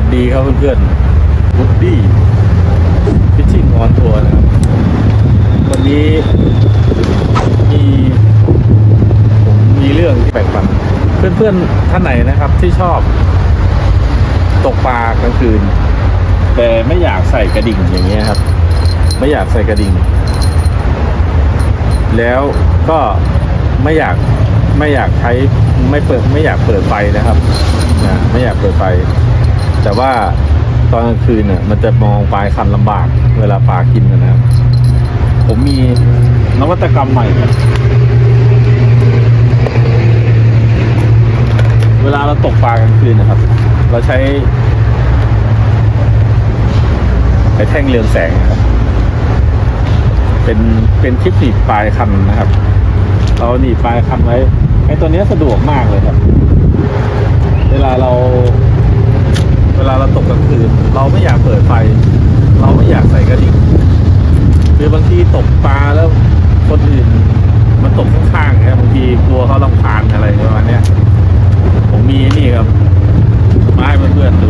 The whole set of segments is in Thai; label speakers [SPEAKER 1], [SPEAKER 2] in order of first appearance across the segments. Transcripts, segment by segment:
[SPEAKER 1] วัสดีครับเพื่อนๆวุดดี้พิชชิ่งออนทัวร์นะครับ วันนี้มีผมมีเรื่องที่แบ่งปันเพื่อนๆท่านไหนนะครับที่ชอบตกปลากลางคืน แต่ไม่อยากใส่กระดิ่งอย่างเงี้ยครับ ไม่อยากใส่กระดิ่ง แล้วก็ไม่อยากไม่อยากใช้ไม่เปิดไม่อยากเปิดไฟนะครับนะไม่อยากเปิดไฟ แต่ว่าตอนกลางคืนเนี่ยมันจะมองปลายคันลำบาก เวลาปลากินนะครับผมมีนวัตกรรมใหม่ เวลาเราตกปลากลางคืนนะครับ เราใช้ไอ้แท่งเรืองแสงครับ เป็นเป็นคลิปหนีบปลายคันนะครับ เราหนีบปลายคันไว้ไอ้ตัวนี้สะดวกมากเลยครับ เวลาเรา เวลาเราตกกลางคืน เราไม่อยากเปิดไฟ เราไม่อยากใส่กระดิ่งหรือบางทีตกปลาแล้วคนอื่นมันตกข้างๆนี่ยบางทีกลัวเขาลำคาญอะไรประมาณนี้ผมมีนี่ครับมาให้เพื่อนๆดู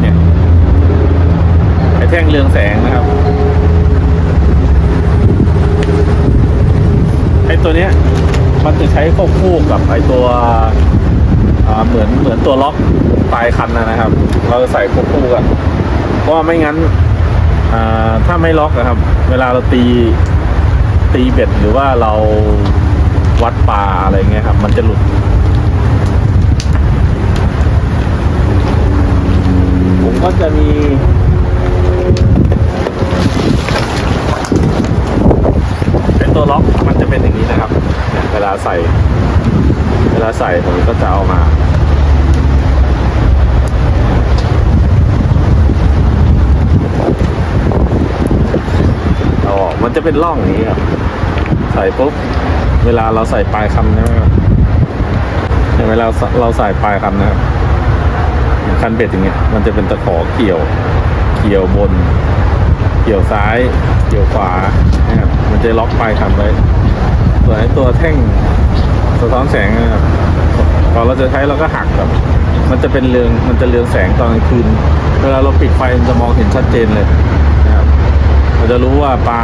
[SPEAKER 1] เนี่ยไอ้แท่งเรืองแสงนะครับไอ้ตัวเนี้ยมันจะใช้ควบคู่กับไอ้ตัว เหมือนเหมือนตัวล็อกปลายคันนะนะครับ เราจะใส่ควบคู่กันเพราะว่าไม่งั้นอ่าถ้าไม่ล็อกนะครับ เวลาเราตีตีเบ็ดหรือว่าเราวัดปลาอะไรเงี้ยครับ มันจะหลุดผมก็จะมีเป็นตัวล็อกมันจะเป็นอย่างนี้นะครับ เวลาใส่ วลาใส่ผมก็จะเอามาเอาออกมันจะเป็นร่องอย่างนี้ครับ ใส่ปุ๊บ เวลาเราใส่ปลายคำใช่ไหมครับเนี่ยเวลาเราใส่ปลายคำนะครับคันเบ็ดอย่างเงี้ย มันจะเป็นตะขอเกี่ยว เกี่ยวบน เกี่ยวซ้าย เกี่ยวขวานะครับ มันจะล็อกปลายคันไว้ส่วนไอ้ตัวแท่ง สะท้อนแสงนะครับพอเราจะใช้เราก็หักแบบมันจะเป็นเรืองมันจะเรืองแสงตอนกลางคืน เวลาเราปิดไฟมันจะมองเห็นชัดเจนเลยนะครับเราจะรู้ว่าปลา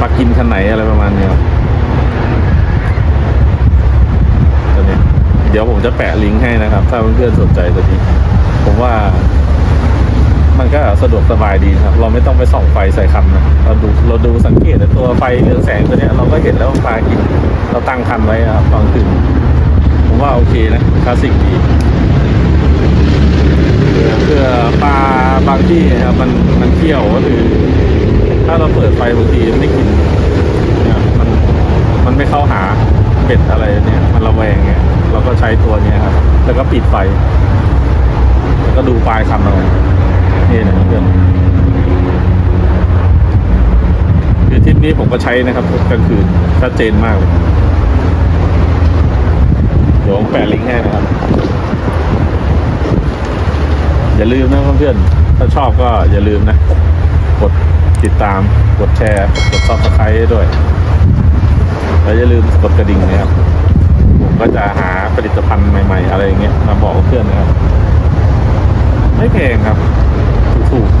[SPEAKER 1] ปลากินคันไหนอะไรประมาณนี้ครับตัวนี้เดี๋ยวผมจะแปะลิงก์ให้นะครับ ถ้าเพื่อนๆสนใจตัวนี้ ผมว่า มันก็สะดวกสบายดีครับ เราไม่ต้องไปส่องไฟใส่คันนะเราดูเราดูสังเกตตัวไฟเรืองแสงตัวเนี้ยเราก็เห็นแล้วว่าปลากินเราตั้งคันไว้นะครับตอนคืนผมว่าโอเคนะคลาสสิกดีเพื่อปลาบางที่นะครับมันมันเที่ยวก็คือถ้าเราเปิดไฟบางทีมันไม่กินเนี่ยมันมันไม่เข้าหาเป็ดอะไรเนี่ยมันระแวงเงี้ยเราก็ใช้ตัวเนี้ยครับ แล้วก็ปิดไฟ แล้วก็ดูปลายคันเรา นี่นะเพื่อนคือทริปนี้ผมก็ใช้นะครับกลางคืนชัดเจนมากเลยเดี๋ยวผมแปะลิงก์ให้นะครับ อย่าลืมนะเพื่อนถ้าชอบก็อย่าลืมนะ กดติดตาม กดแชร์ กดซับสไครต์ด้วย แล้วอย่าลืมกดกระดิ่งนะครับ ผมก็จะหาผลิตภัณฑ์ใหม่ ๆ อะไรอย่างเงี้ยมาบอกเพื่อนนะครับ ไม่แพงครับ ถูกๆ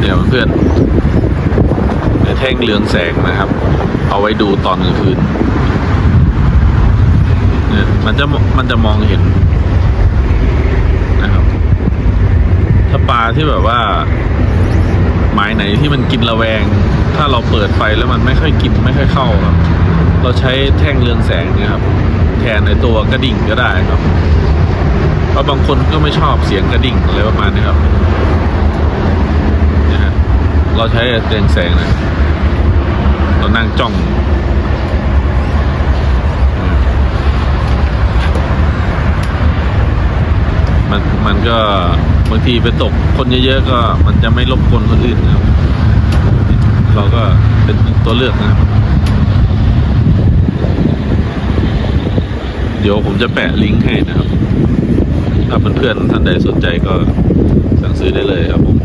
[SPEAKER 1] เดี๋ยวเพื่อนในแท่งเรืองแสงนะครับ เอาไว้ดูตอนกลางคืนเนี่ยมันจะมันจะมองเห็นนะครับ ถ้าปลาที่แบบว่าหมายไหนที่มันกินระแวง ถ้าเราเปิดไฟแล้วมันไม่ค่อยกินไม่ค่อยเข้าครับ เราใช้แท่งเรืองแสงนี่ครับ แทนในตัวกระดิ่งก็ได้ครับเพราะบางคนก็ไม่ชอบเสียงกระดิ่งอะไรประมาณนี้ครับเราใช้เรืองแสงนะ เรานั่งจ้องมันมันก็บางทีไปตกคนเยอะๆก็มันจะไม่รบกวนคนอื่นนะครับ เราก็เป็นตัวเลือกนะครับเดี๋ยวผมจะแปะลิงก์ให้นะครับ ถ้าเพื่อนๆท่านใดสนใจก็สั่งซื้อได้เลยครับผม